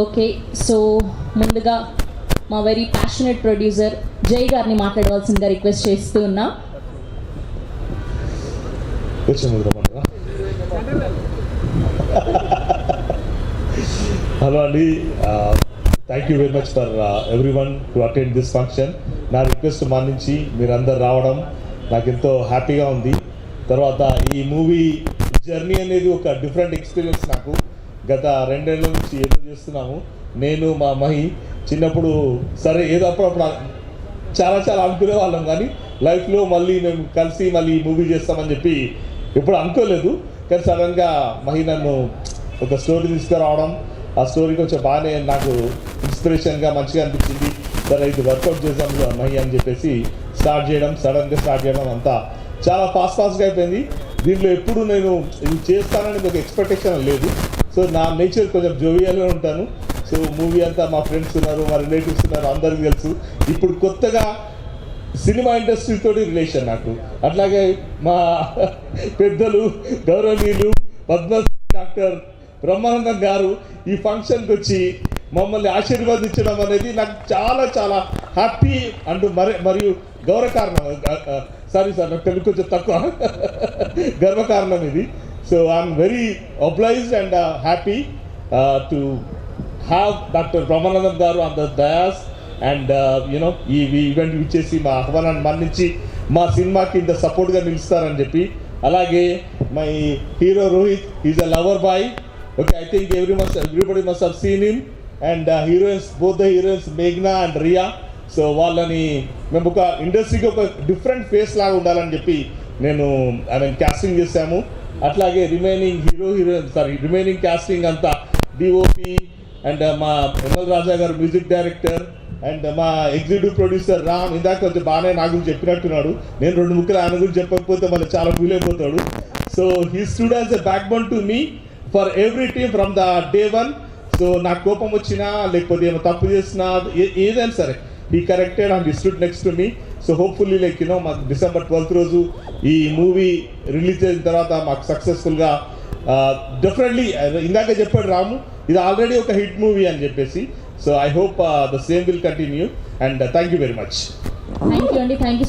Okay so ముందుగా మా very passionate producer జై గారిని మాట్లాడవలసిందిగా రిక్వెస్ట్ చేస్తూ ఉన్నా. హలో అండి thank you very much for everyone to attend this function నా రిక్వెస్ట్ మన్నించి మీరందరు రావడం నాకు ఎంతో హ్యాపీగా ఉంది. తర్వాత ఈ మూవీ జర్నీ అనేది ఒక డిఫరెంట్ ఎక్స్పీరియన్స్ నాకు. గత రెండేళ్ళ నుంచి ఏదో చేస్తున్నాము. నేను మా మహి చిన్నప్పుడు సరే ఏదో అప్పుడప్పుడు చాలా చాలా అనుకునే వాళ్ళం కానీ లైఫ్లో మళ్ళీ మేము కలిసి మళ్ళీ మూవీ చేస్తామని చెప్పి ఎప్పుడు అనుకోలేదు. కానీ సడన్గా మహి నన్ను ఒక స్టోరీ తీసుకురావడం ఆ స్టోరీ కొంచెం బాగానే నాకు ఇన్స్పిరేషన్గా మంచిగా అనిపించింది. సరే ఇది వర్కౌట్ చేద్దాం మహి అని చెప్పేసి స్టార్ట్ చేయడం సడన్గా స్టార్ట్ చేయడం అంతా చాలా ఫాస్ట్ ఫాస్ట్గా అయిపోయింది. దీంట్లో ఎప్పుడు నేను ఇది చేస్తానని ఒక ఎక్స్పెక్టేషన్ లేదు. సో నా నేచర్ కొంచెం జోవియల్గా ఉంటాను. సో మూవీ అంతా మా ఫ్రెండ్స్ ఉన్నారు మా రిలేటివ్స్ ఉన్నారు అందరికీ తెలుసు. ఇప్పుడు కొత్తగా సినిమా ఇండస్ట్రీతో తోటి రిలేషన్ నాకు. అట్లాగే మా పెద్దలు గౌరవనీయులు పద్మశ్రీ డాక్టర్ బ్రహ్మానందం గారు ఈ ఫంక్షన్కి వచ్చి మమ్మల్ని ఆశీర్వదించడం అనేది నాకు చాలా చాలా హ్యాపీ అండ్ మరి మరియు గౌరవకారణం సారీ సార్ నాకు తెలుగు కొంచెం తక్కువ. గర్వకారణం ఇది. So I'm very obliged and happy to have doctor Brahmanandam గారు on dais and you know ఈ ఈవెంట్ ఇచ్చేసి మా ఆహ్వానాన్ని మన్నించి మా సినిమాకి ఇంత సపోర్ట్గా నిలుస్తారని చెప్పి. అలాగే my hero Rohit is a lover boy okay I think every must everybody must have seen him and heroines both the heroines మేఘ్నా and Riya so వాళ్ళని మేము ఒక ఇండస్ట్రీకి ఒక డిఫరెంట్ ఫేస్ లాగా ఉండాలని చెప్పి నేను ఐ మీన్ క్యాస్టింగ్ చేశాము. అట్లాగే remaining hero heroine sorry remaining casting అంతా డిఓపి అండ్ uh, మా ఎంఎల్ రాజా గారు మ్యూజిక్ డైరెక్టర్ అండ్ మా ఎగ్జిక్యూటివ్ ప్రొడ్యూసర్ రామ్ ఇందాక కొంచెం బాగానే నా గురించి చెప్పినట్టున్నాడు. నేను రెండు ముక్కలు ఆయన గురించి చెప్పకపోతే మళ్ళీ చాలా ఫీల్ అయిపోతాడు. So he stood as a backbone to me for every team from the day one so నాకు కోపం వచ్చినా లేకపోతే ఏమైనా తప్పు చేసినా ఏదైనా సరే ఈ corrected and stood next to me so hopefully like you know మాకు డిసెంబర్ ట్వెల్త్ రోజు ఈ మూవీ రిలీజ్ అయిన తర్వాత మాకు సక్సెస్ఫుల్గా డెఫినెట్లీ ఇందాక చెప్పాడు రాము ఇది ఆల్రెడీ ఒక హిట్ మూవీ అని చెప్పేసి. So I hope the same will continue and thank you very much thank you అండి థ్యాంక్ యూ